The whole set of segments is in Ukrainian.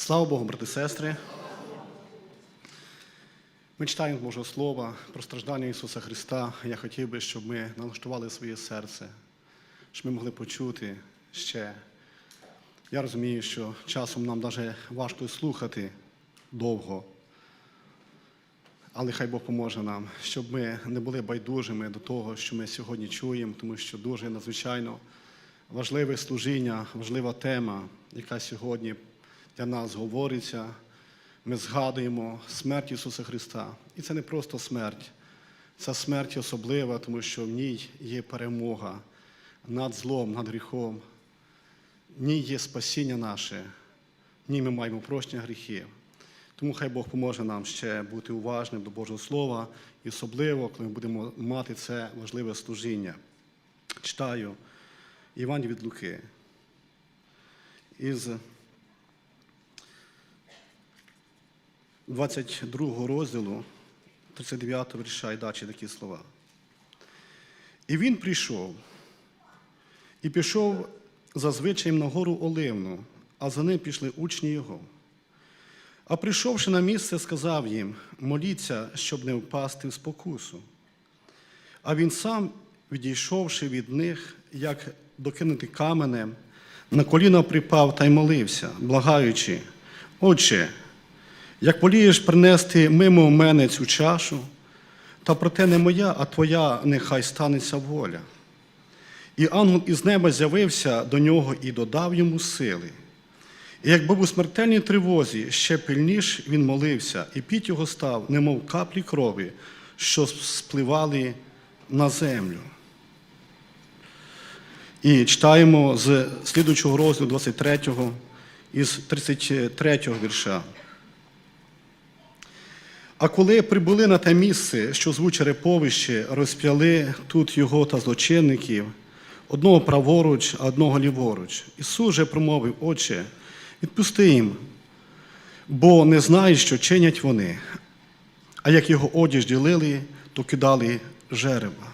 Слава Богу, брати і сестри. Ми читаємо з Божого Слова про страждання Ісуса Христа. Я хотів би, щоб ми налаштували своє серце, щоб ми могли почути ще. Я розумію, що часом нам навіть важко слухати довго. Але хай Бог поможе нам, щоб ми не були байдужими до того, що ми сьогодні чуємо, тому що дуже надзвичайно важливе служіння, важлива тема, яка сьогодні для нас говориться. Ми згадуємо смерть Ісуса Христа. І це не просто смерть, ця смерть особлива, тому що в ній є перемога над злом, над гріхом. В ній є спасіння наше, в ній ми маємо прощення гріхів. Тому хай Бог поможе нам ще бути уважним до Божого Слова, і особливо, коли ми будемо мати це важливе служіння. Читаю Іван від Луки. Із 22 розділу, 39 вірша і далі такі слова. І він прийшов, і пішов за звичаєм на гору Оливну, а за ним пішли учні його. А прийшовши на місце, сказав їм: моліться, щоб не впасти в спокусу. А він сам, відійшовши від них, як докинути каменем, на коліна припав та й молився, благаючи, Отче, як волієш принести мимо мене цю чашу, та проте не моя, а твоя нехай станеться воля. І ангел із неба з'явився до нього і додав йому сили. І як був у смертельній тривозі, ще пильніш він молився, і піть його став, немов каплі крові, що спливали на землю. І читаємо з слідуючого розділу 23 із 33 вірша. А коли прибули на те місце, що звуть Череповище, розп'яли тут його та злочинників, одного праворуч, а одного ліворуч. Ісус же промовив, Отче, відпусти їм, бо не знають, що чинять вони. А як його одіж ділили, то кидали жерева.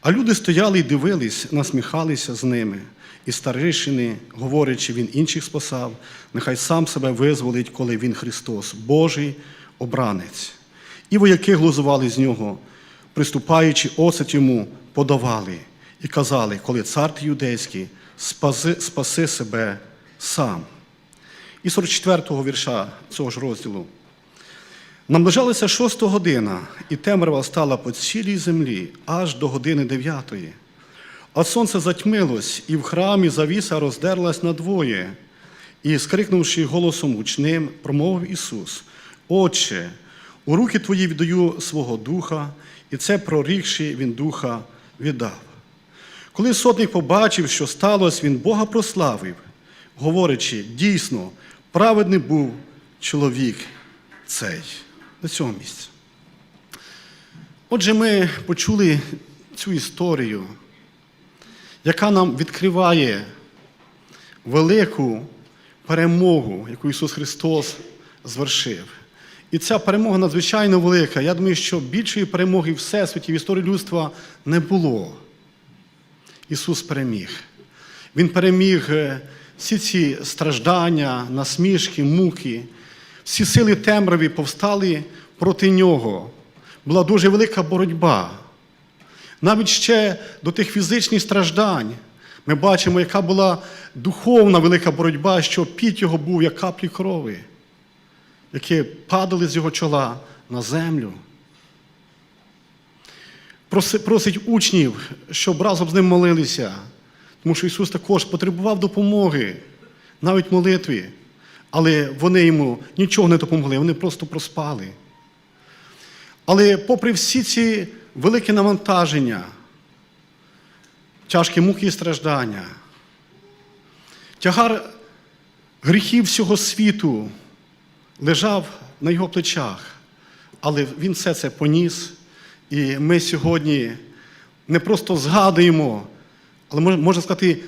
А люди стояли і дивились, насміхалися з ними. І старішини, говорячи, він інших спасав, нехай сам себе визволить, коли він Христос, Божий обранець. І вояки глузували з нього, приступаючи, оцет йому подавали і казали, коли цар ти юдейський, спаси, спаси себе сам. І 44-го вірша цього ж розділу. Наближалася шоста година, і темрява стала по цілій землі аж до години дев'ятої. А сонце затьмилось, і в храмі завіса роздерлась надвоє. І, скрикнувши голосом гучним, промовив Ісус: Отче, у руки Твої віддаю свого духа, і це прорікши, Він духа віддав. Коли сотник побачив, що сталося, він Бога прославив, говорячи, дійсно, праведний був чоловік цей на цьому місці. Отже, ми почули цю історію, яка нам відкриває велику перемогу, яку Ісус Христос звершив. І ця перемога надзвичайно велика. Я думаю, що більшої перемоги в Всесвіті в історії людства не було. Ісус переміг. Він переміг е, всі ці страждання, насмішки, муки, всі сили темряві повстали проти нього. Була дуже велика боротьба. Навіть ще до тих фізичних страждань ми бачимо, яка була духовна велика боротьба, що піт його був, як каплі крови, які падали з його чола на землю. Просить учнів, щоб разом з ним молилися, тому що Ісус також потребував допомоги, навіть молитві. Але вони йому нічого не допомогли, вони просто проспали. Але попри всі ці великі навантаження, тяжкі муки і страждання, тягар гріхів всього світу лежав на його плечах, але він все це поніс. І ми сьогодні не просто згадуємо, але можна сказати,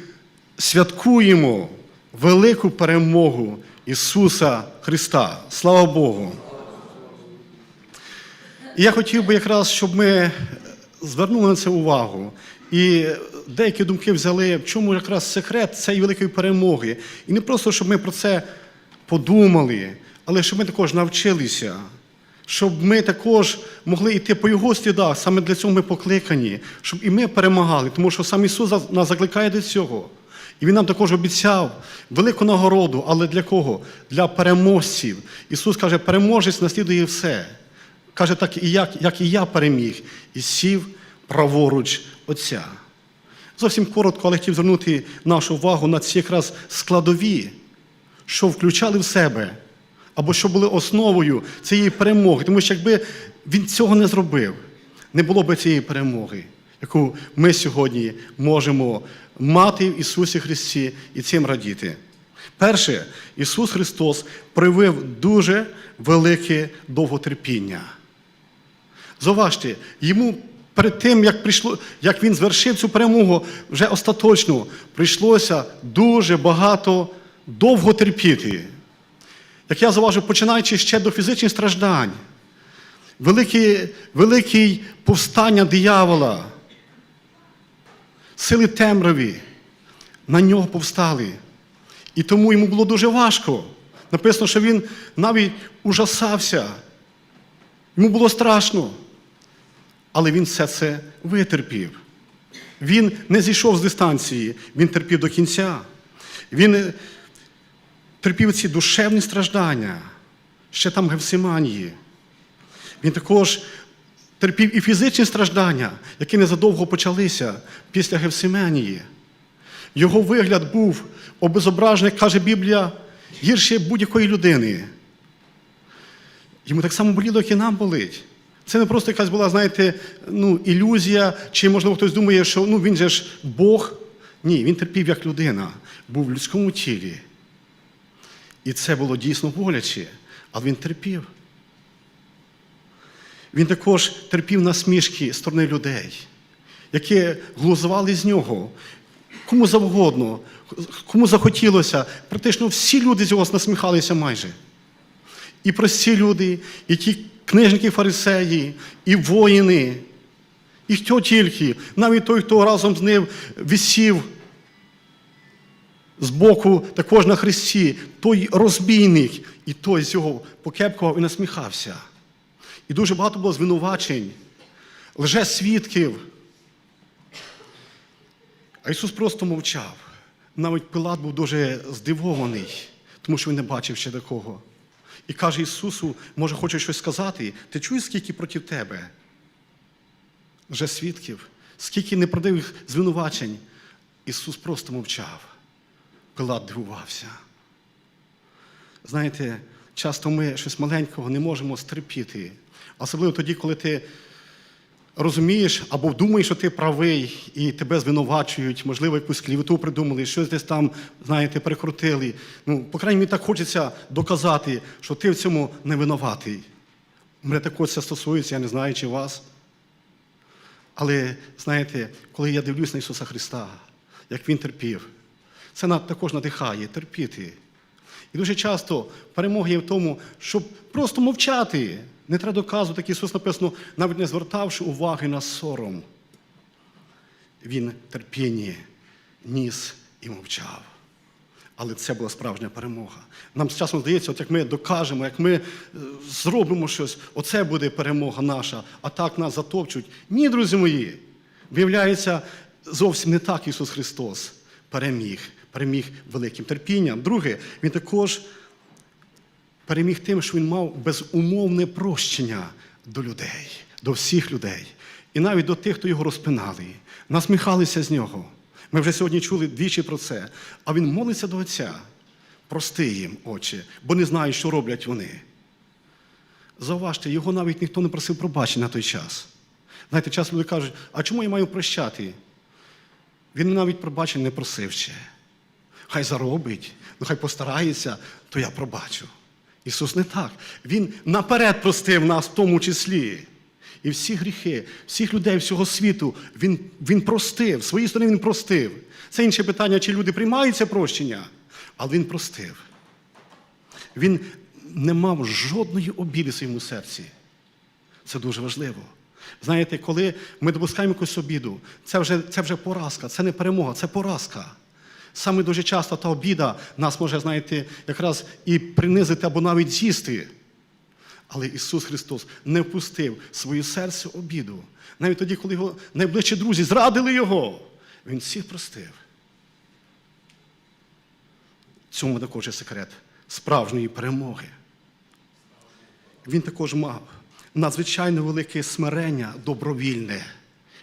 святкуємо велику перемогу Ісуса Христа. Слава Богу! І я хотів би якраз, щоб ми звернули на це увагу. І деякі думки взяли, в чому якраз секрет цієї великої перемоги. І не просто, щоб ми про це подумали, але щоб ми також навчилися, щоб ми також могли йти по Його слідах. Саме для цього ми покликані, щоб і ми перемагали, тому що сам Ісус нас закликає до цього. І Він нам також обіцяв велику нагороду, але для кого? Для переможців. Ісус каже, переможець наслідує все. Каже, так і як, як і я переміг, і сів праворуч Отця. Зовсім коротко, але хотів звернути нашу увагу на ці якраз складові, що включали в себе, або що були основою цієї перемоги. Тому що якби він цього не зробив, не було б цієї перемоги, яку ми сьогодні можемо мати в Ісусі Христі і цим радіти. Перше, Ісус Христос проявив дуже велике довготерпіння. Зауважте, йому перед тим, як, прийшло, як він звершив цю перемогу вже остаточно, прийшлося дуже багато довго терпіти. Як я зауважу, починаючи ще до фізичних страждань, велике, велике повстання диявола, сили темряві на нього повстали. І тому йому було дуже важко. Написано, що він навіть ужасався. Йому було страшно. Але він все це витерпів. Він не зійшов з дистанції, він терпів до кінця. Він терпів ці душевні страждання, ще там Гевсиманії. Він також терпів і фізичні страждання, які незадовго почалися після Гевсиманії. Його вигляд був обезображений, каже Біблія, гірше будь-якої людини. Йому так само боліло, як і нам болить. Це не просто якась була, знаєте, ну, ілюзія, чи, можливо, хтось думає, що ну, він же ж Бог. Ні, він терпів як людина, був в людському тілі. І це було дійсно боляче, але він терпів. Він також терпів насмішки сторони людей, які глузували з нього. Кому завгодно, кому захотілося. Практично всі люди з його насміхалися майже. І прості люди, і ті книжники фарисеї, і воїни, і хто тільки, навіть той, хто разом з ним висів з боку також на хресті, той розбійник, і той з його покепкував і насміхався. І дуже багато було звинувачень, лжесвідків. А Ісус просто мовчав. Навіть Пилат був дуже здивований, тому що він не бачив ще такого. І каже Ісусу, може, хоче щось сказати, ти чуєш, скільки проти тебе? Вже свідків, скільки неправдивих звинувачень. Ісус просто мовчав. Пилат дивувався. Знаєте, часто ми щось маленького не можемо стерпіти. Особливо тоді, коли ти розумієш або думаєш, що ти правий, і тебе звинувачують, можливо, якусь клівоту придумали, щось десь там, знаєте, перекрутили. Ну, по крайній мірі, так хочеться доказати, що ти в цьому не винуватий. Мене також це стосується, я не знаю, чи вас. Але знаєте, коли я дивлюсь на Ісуса Христа, як Він терпів, це нас також надихає терпіти. І дуже часто перемога є в тому, щоб просто мовчати. Не треба доказувати, як Ісус написано, навіть не звертавши уваги на сором. Він терпіння ніс і мовчав. Але це була справжня перемога. Нам з часом здається, от як ми докажемо, як ми е, зробимо щось, оце буде перемога наша, а так нас затопчуть. Ні, друзі мої. Виявляється, зовсім не так Ісус Христос переміг, переміг великим терпінням. Друге, Він також переміг тим, що він мав безумовне прощення до людей, до всіх людей. І навіть до тих, хто його розпинали, насміхалися з нього. Ми вже сьогодні чули двічі про це. А він молиться до Отця. Прости їм, Отче, бо не знають, що роблять вони. Зауважте, його навіть ніхто не просив пробачення на той час. Знаєте, час люди кажуть, а чому я маю прощати? Він навіть пробачення не просив ще. Хай заробить, ну хай постарається, то я пробачу. Ісус не так. Він наперед простив нас в тому числі. І всі гріхи, всіх людей, всього світу Він, він простив. Свої сторони Він простив. Це інше питання, чи люди приймають це прощення, але Він простив. Він не мав жодної обіди в своєму серці. Це дуже важливо. Знаєте, коли ми допускаємо якусь обіду, це вже, це вже поразка, це не перемога, це поразка. Саме дуже часто та обіда нас може, знаєте, якраз і принизити або навіть з'їсти. Але Ісус Христос не впустив своє серце обіду. Навіть тоді, коли його найближчі друзі зрадили Його, Він всіх простив. Цьому також є секрет справжньої перемоги. Він також мав надзвичайно велике смирення добровільне.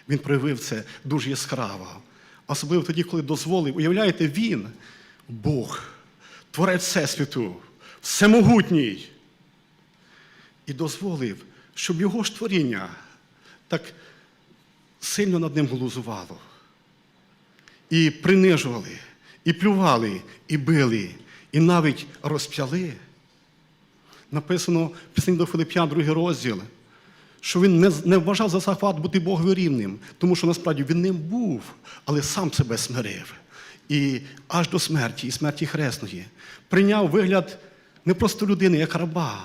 Він проявив це дуже яскраво. Особливо тоді, коли дозволив, уявляєте, він, Бог, творець Всесвіту, всемогутній, і дозволив, щоб його ж творіння так сильно над ним глузувало. І принижували, і плювали, і били, і навіть розп'яли. Написано в пісні до Филип'ян, другий розділ, що він не, не вважав за захват бути Богові рівним, тому що насправді він ним був, але сам себе смирив. І аж до смерті, і смерті хресної, прийняв вигляд не просто людини, як раба.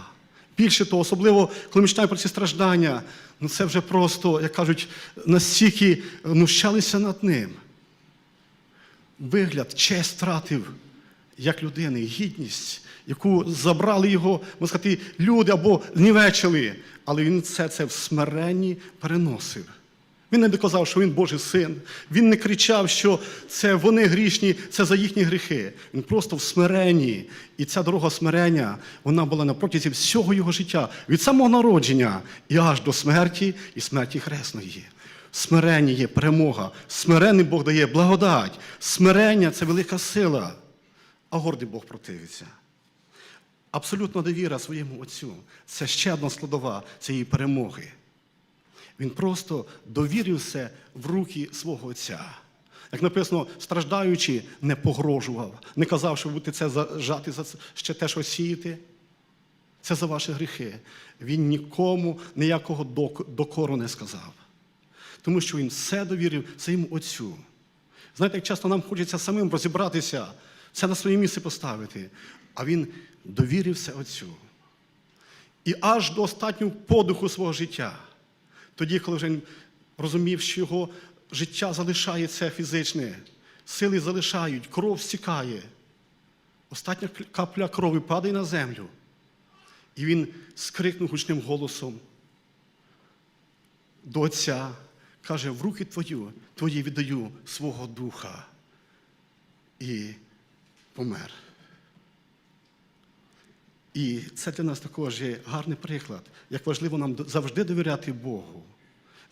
Більше того, особливо, коли ми про ці страждання, ну це вже просто, як кажуть, настільки нущалися над ним. Вигляд, честь втратив як людини, гідність, яку забрали його, можна сказати, люди або знівечили. Але він все це в смиренні переносив. Він не доказав, що він Божий син. Він не кричав, що це вони грішні, це за їхні гріхи. Він просто в смиренні. І ця дорога смирення, вона була на протязі всього його життя, від самого народження і аж до смерті і смерті хресної. Смирення є перемога. Смирений Бог дає благодать. Смирення це велика сила, а гордий Бог противиться. Абсолютна довіра своєму Отцю це ще одна складова цієї перемоги. Він просто довірив все в руки свого Отця. Як написано, страждаючи, не погрожував, не казав, що будете це зажати за це- ще те, що сіяти. Це за ваші гріхи. Він нікому ніякого докору не сказав. Тому що він все довірив своєму Отцю. Знаєте, як часто нам хочеться самим розібратися, це на своє місце поставити. А він довірився Отцю. І аж до останнього подиху свого життя, тоді, коли вже він розумів, що його життя залишається фізичне, сили залишають, кров стікає. Остання капля крові падає на землю. І він скрикнув гучним голосом до Отця, каже, в руки твою, твої віддаю свого духа. І помер. І це для нас також є гарний приклад, як важливо нам завжди довіряти Богу.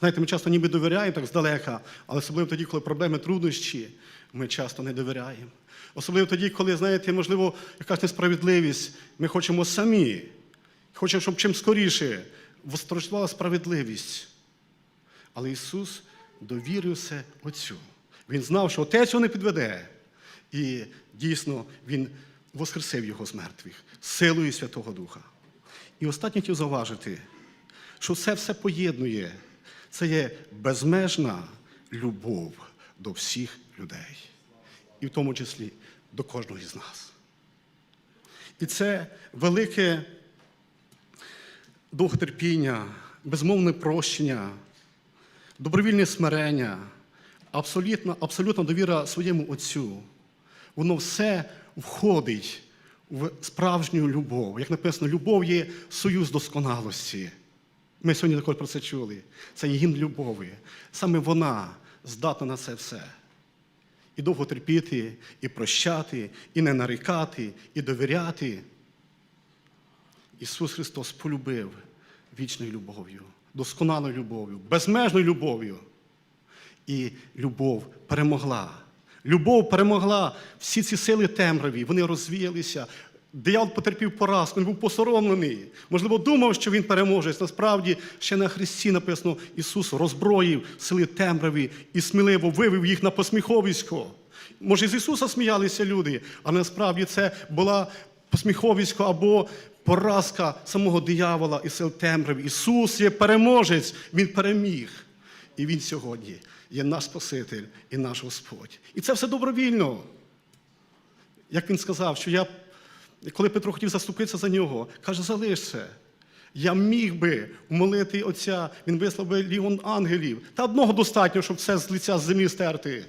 Знаєте, ми часто ніби довіряємо так здалека, але особливо тоді, коли проблеми, труднощі, ми часто не довіряємо. Особливо тоді, коли, знаєте, можливо, якась несправедливість, ми хочемо самі, хочемо, щоб чим скоріше восторжувала справедливість. Але Ісус довірився Отцю. Він знав, що Отець його не підведе. І дійсно Він воскресив його з мертвих силою Святого Духа. І останнє хотів зауважити, що це все поєднує. Це є безмежна любов до всіх людей, і в тому числі до кожного із нас. І це велике довготерпіння, безмовне прощення, добровільне смирення, абсолютна, абсолютна довіра своєму Отцю. Воно все входить в справжню любов. Як написано, любов є союз досконалості. Ми сьогодні також про це чули. Це гімн любові. Саме вона здатна на це все. І довго терпіти, і прощати, і не нарікати, і довіряти. Ісус Христос полюбив вічною любов'ю, досконалою любов'ю, безмежною любов'ю. І любов перемогла. Любов перемогла всі ці сили темряві, вони розвіялися. Диявол потерпів поразку, він був посоромлений. Можливо, думав, що він переможець. Насправді, ще на Христі написано, Ісус роззброїв сили темряві і сміливо вивів їх на посміховисько. Може, з Ісуса сміялися люди, а насправді це була посміховисько або поразка самого диявола і сил темряві. Ісус є переможець, Він переміг. І Він сьогодні є наш Спаситель і наш Господь. І це все добровільно. Як він сказав, що я, коли Петро хотів заступитися за нього, каже, залишся. Я міг би умолити Отця, він вислав би лігон ангелів. Та одного достатньо, щоб все з лиця з землі стерти.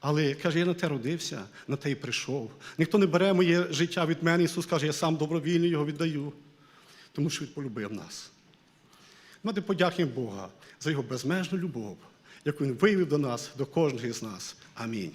Але каже, я на те родився, на те й прийшов. Ніхто не бере моє життя від мене. Ісус каже, я сам добровільно його віддаю, тому що Він полюбив нас. Ну, Ми подякуємо Бога за його безмежну любов яку він виявив до нас, до кожного з нас. Амінь.